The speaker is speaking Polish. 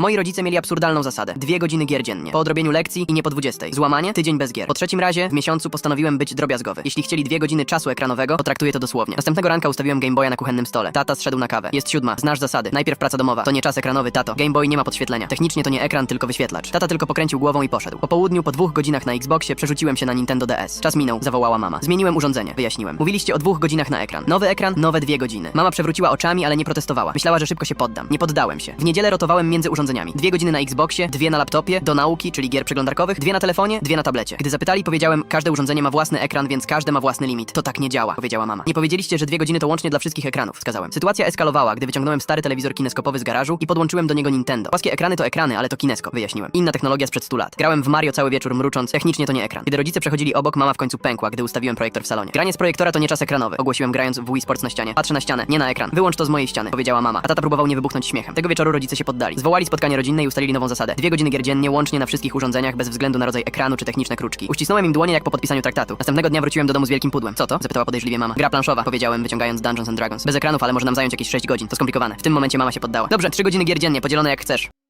Moi rodzice mieli absurdalną zasadę. Dwie godziny gier dziennie. Po odrobieniu lekcji i nie po 20. Złamanie, tydzień bez gier. Po trzecim razie w miesiącu postanowiłem być drobiazgowy. Jeśli chcieli dwie godziny czasu ekranowego, to traktuję to dosłownie. Następnego ranka ustawiłem Game Boya na kuchennym stole. Tata zszedł na kawę. Jest siódma. Znasz zasady. Najpierw praca domowa. To nie czas ekranowy, tato. Game Boy nie ma podświetlenia. Technicznie to nie ekran, tylko wyświetlacz. Tata tylko pokręcił głową i poszedł. Po południu, po dwóch godzinach na Xboxie, przerzuciłem się na Nintendo DS. Czas minął, zawołała mama. Zmieniłem urządzenie, wyjaśniłem. Mówiliście o dwóch godzinach na ekran. Nowy ekran, nowe dwie godziny. Mama przewróciła oczami, ale nie protestowała. Myślała, że szybko się poddam. Nie poddałem się. W niedzielę rotowałem między urządzeniami. Dwie godziny na Xboxie, dwie na laptopie, do nauki, czyli gier przeglądarkowych, dwie na telefonie, dwie na tablecie. Gdy zapytali, powiedziałem, każde urządzenie ma własny ekran, więc każde ma własny limit. To tak nie działa, powiedziała mama. Nie powiedzieliście, że dwie godziny to łącznie dla wszystkich ekranów, wskazałem. Sytuacja eskalowała, gdy wyciągnąłem stary telewizor kineskopowy z garażu i podłączyłem do niego Nintendo. Płaskie ekrany to ekrany, ale to kinesko, wyjaśniłem. Inna technologia sprzed 100 lat. Grałem w Mario cały wieczór mrucząc, technicznie to nie ekran. Gdy rodzice przechodzili obok, mama w końcu pękła, gdy ustawiłem projektor w salonie. Granie z projektora to nie czas ekranowy, ogłosiłem grając w Wii Sports na ścianie. Patrzę na ścianę, nie na ekran. Wyłącz to z mojej ściany, powiedziała mama. A tata próbował nie wybuchnąć śmiechem. Tego wieczoru rodzice się poddali. Zwołali spotkanie rodzinne i ustalili nową zasadę. Dwie godziny gier dziennie, łącznie na wszystkich urządzeniach, bez względu na rodzaj ekranu czy techniczne kruczki. Uścisnąłem im dłonie jak po podpisaniu traktatu. Następnego dnia wróciłem do domu z wielkim pudłem. Co to? zapytała podejrzliwie mama. Gra planszowa, powiedziałem, wyciągając Dungeons and Dragons. Bez ekranów, ale może nam zająć jakieś 6 godzin. To skomplikowane. W tym momencie mama się poddała. Dobrze, 3 godziny gier dziennie, podzielone jak chcesz.